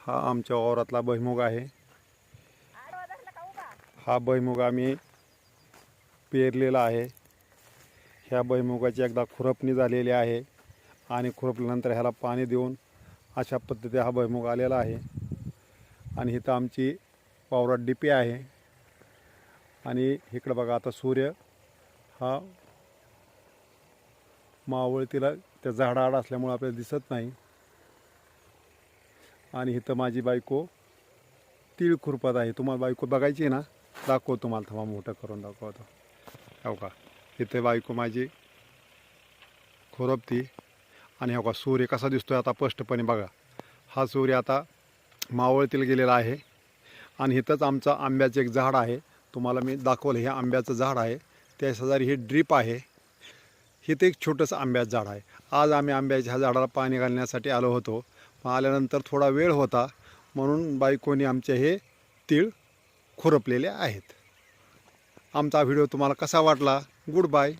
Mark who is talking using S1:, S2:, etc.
S1: हा आमच्या वावरातला भैमुग आहे. हा भैमुग आम्ही पेरलेला आहे. ह्या भैमुगाची एकदा खुरपणी झालेली आहे आणि खुरपल्यानंतर ह्याला पाणी देऊन अशा पद्धती हा भैमुग आलेला आहे. आणि इथं आमची वावरात डिपी आहे. आणि इकडं बघा आता सूर्य हा मावळतीला त्या झाडाआड असल्यामुळं आपल्याला दिसत नाही. आणि इथं माझी बायको तीळ खुरपत आहे. तुम्हाला बायको बघायची आहे ना? दाखव तुम्हाला. थांबा मोठं करून दाखवतो. हो का? इथे बायको माझी खुरपती आणि हो का? सूर्य कसा दिसतो आता स्पष्टपणे बघा. हा सूर्य आता मावळतील गेलेला आहे. आणि इथंच आमचं आंब्याचं एक झाड आहे. तुम्हाला मी दाखवलं हे आंब्याचं झाड आहे. त्या शेजारी हे ड्रीप आहे. इथं एक छोटंसं आंब्याचं झाड आहे. आज आम्ही आंब्याच्या ह्या झाडाला पाणी घालण्यासाठी आलो होतो. मग आल्यानंतर थोडा वेळ होता म्हणून बायकोने आमचे हे तीळ खुरपलेले आहेत. आमचा व्हिडिओ तुम्हाला कसा वाटला? Good bye.